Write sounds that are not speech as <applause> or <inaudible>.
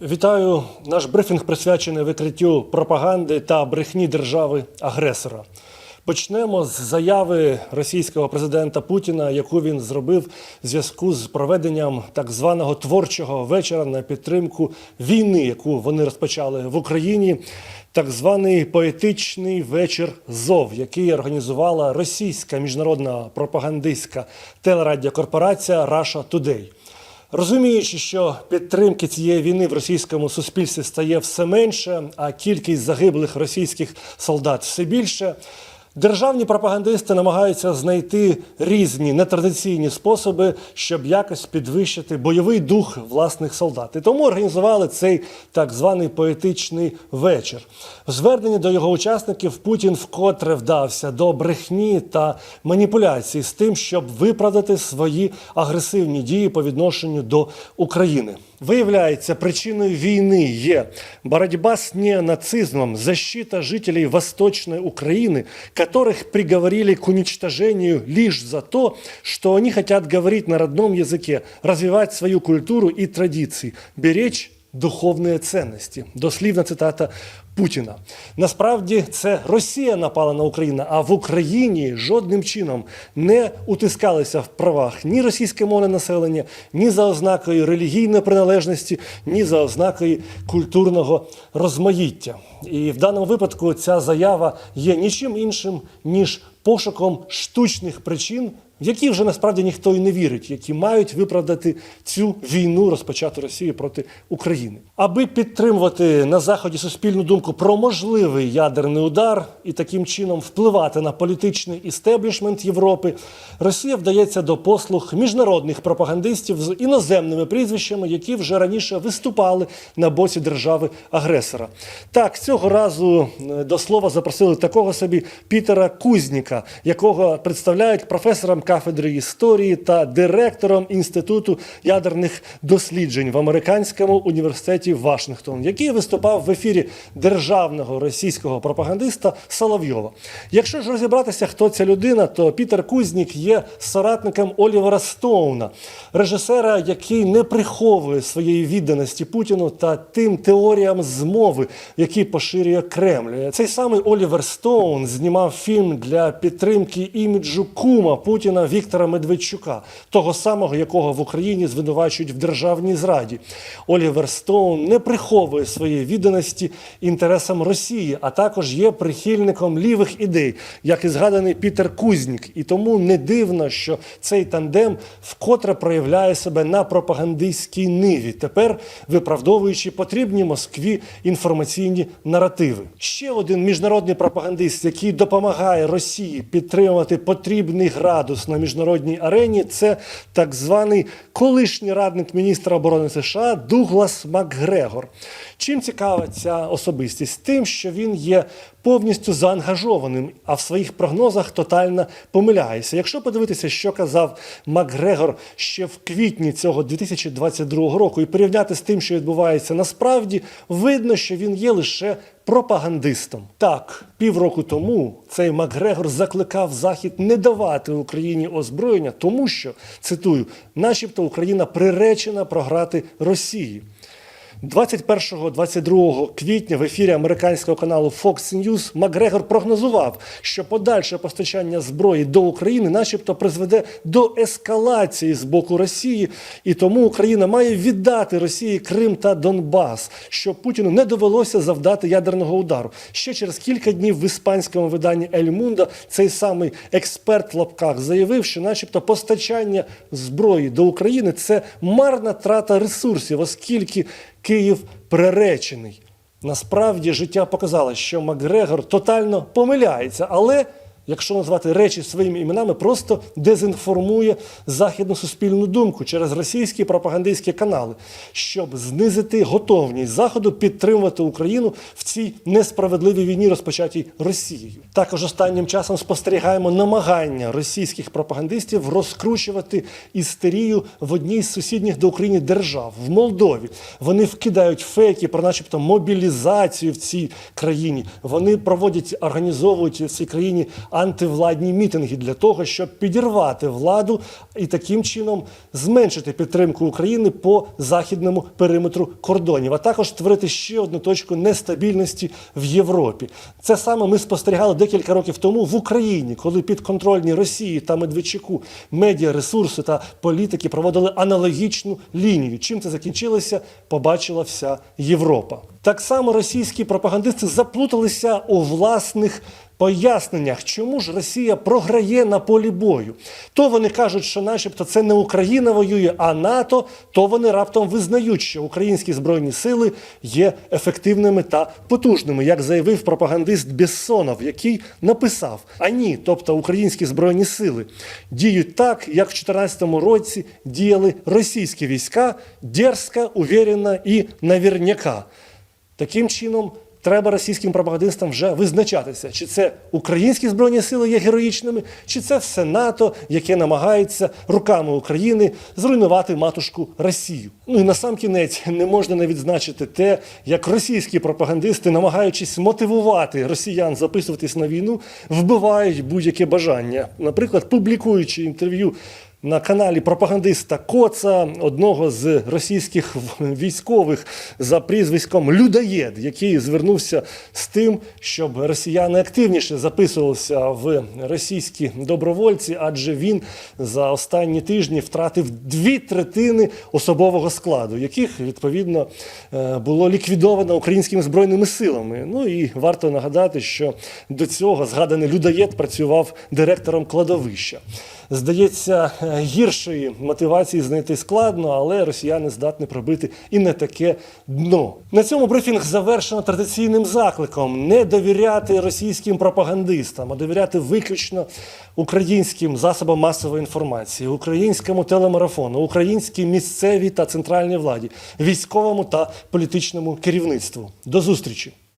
Вітаю. Наш брифінг присвячений викриттю пропаганди та брехні держави-агресора. Почнемо з заяви російського президента Путіна, яку він зробив в зв'язку з проведенням так званого творчого вечора на підтримку війни, яку вони розпочали в Україні. Так званий поетичний вечір ЗОВ, який організувала російська міжнародна пропагандистська телерадіокорпорація Russia Today. Розуміючи, що підтримки цієї війни в російському суспільстві стає все менше, а кількість загиблих російських солдат все більше. Державні пропагандисти намагаються знайти різні нетрадиційні способи, щоб якось підвищити бойовий дух власних солдат. І тому організували цей так званий поетичний вечір. В зверненні до його учасників Путін вкотре вдався до брехні та маніпуляцій з тим, щоб виправдати свої агресивні дії по відношенню до України. Виявляється, причиною війни є боротьба з неонацизмом, защита жителей Восточной Украины, которых приговорили к уничтожению лишь за то, что они хотят говорить на родном языке, развивать свою культуру и традиции, беречь духовні цінності. Дослівна цитата Путіна. Насправді це Росія напала на Україну, а в Україні жодним чином не утискалися в правах ні російське мовне населення, ні за ознакою релігійної приналежності, ні за ознакою культурного розмаїття. І в даному випадку ця заява є нічим іншим ніж пошуком штучних причин в які вже насправді ніхто і не вірить, які мають виправдати цю війну, розпочату Росією проти України, аби підтримувати на заході суспільну думку про можливий ядерний удар і таким чином впливати на політичний істеблішмент Європи. Росія вдається до послуг міжнародних пропагандистів з іноземними прізвищами, які вже раніше виступали на боці держави-агресора. Так, цього разу е, до слова запросили такого собі Пітера Кузніка, якого представляють професором кафедри історії та директором Інституту ядерних досліджень в американському університеті Вашингтон, який виступав в ефірі державного російського пропагандиста Соловйова. Якщо ж розібратися, хто ця людина, то Пітер Кузнік є соратником Олівера Стоуна, режисера, який не приховує своєї відданості Путіну та тим теоріям змови, які поширює Кремль. Цей самий Олівер Стоун знімав фільм для підтримки іміджу кума Путіна Віктора Медведчука, того самого, якого в Україні звинувачують в державній зраді. Олівер Стоун не приховує своєї відданості інтересам Росії, а також є прихильником лівих ідей, як і згаданий Пітер Кузнік. І тому не дивно, що цей тандем вкотре проявляє себе на пропагандистській ниві, тепер виправдовуючи потрібні Москві інформаційні наративи. Ще один міжнародний пропагандист, який допомагає Росії підтримувати потрібний градус на міжнародній арені, це так званий колишній радник міністра оборони США Дуглас Макгрегор. Чим цікава ця особистість? Тим, що він є повністю заангажованим, а в своїх прогнозах тотально помиляється. Якщо подивитися, що казав Макгрегор ще в квітні цього 2022 року, і порівняти з тим, що відбувається насправді, видно, що він є лише пропагандистом. Так, півроку тому цей Макгрегор закликав Захід не давати Україні озброєння, тому що цитую, начебто Україна приречена програти Росії. 21-22 квітня в ефірі американського каналу Fox News Макгрегор прогнозував, що подальше постачання зброї до України, начебто, призведе до ескалації з боку Росії, і тому Україна має віддати Росії Крим та Донбас, щоб Путіну не довелося завдати ядерного удару. Ще через кілька днів в іспанському виданні Ель Мунда цей самий експерт в лапках заявив, що, начебто, постачання зброї до України це марна трата ресурсів, оскільки Київ приречений. Насправді життя показало, що Макгрегор тотально помиляється, але якщо назвати речі своїми іменами, просто дезінформує західну суспільну думку через російські пропагандистські канали, щоб знизити готовність заходу підтримувати Україну в цій несправедливій війні, розпочатій Росією. Також останнім часом спостерігаємо намагання російських пропагандистів розкручувати істерію в одній з сусідніх до України держав в Молдові. Вони вкидають фейки про, начебто, мобілізацію в цій країні. Вони проводять, організовують в цій країні антивладні мітинги для того, щоб підірвати владу і таким чином зменшити підтримку України по західному периметру кордонів, а також створити ще одну точку нестабільності в Європі. Це саме ми спостерігали декілька років тому в Україні, коли підконтрольні Росії та Медведчуку медіа, ресурси та політики проводили аналогічну лінію. Чим це закінчилося, побачила вся Європа. Так само російські пропагандисти заплуталися у власних поясненнях, чому ж Росія програє на полі бою. То вони кажуть, що начебто це не Україна воює, а НАТО, то вони раптом визнають, що українські збройні сили є ефективними та потужними, як заявив пропагандист Бессонов, який написав: а ні, тобто українські збройні сили діють так, як в 2014 році діяли російські війська, дерзко, уверенно і наверняка. Таким чином, треба російським пропагандистам вже визначатися, чи це українські збройні сили є героїчними, чи це все НАТО, яке намагається руками України зруйнувати матушку Росію. Ну і на сам кінець не можна не відзначити те, як російські пропагандисти, намагаючись мотивувати росіян записуватись на війну, вбивають будь-яке бажання, наприклад, публікуючи інтерв'ю на каналі пропагандиста Коца, одного з російських <laughs> військових за прізвиськом Людоєд, який звернувся з тим, щоб росіяни активніше записувалися в російські добровольці, адже він за останні тижні втратив дві третини особового складу, яких відповідно е, було ліквідовано українськими збройними силами. Ну і варто нагадати, що до цього згаданий людоєд працював директором кладовища. Здається, е, гіршої мотивації знайти складно, але росіяни здатні пробити і не таке дно. На цьому брифінг завершено традиційним закликом не довіряти російським пропагандистам, а довіряти виключно українським засобам масової інформації, українському телемарафону, українській місцевій та центральній владі, військовому та політичному керівництву. До зустрічі!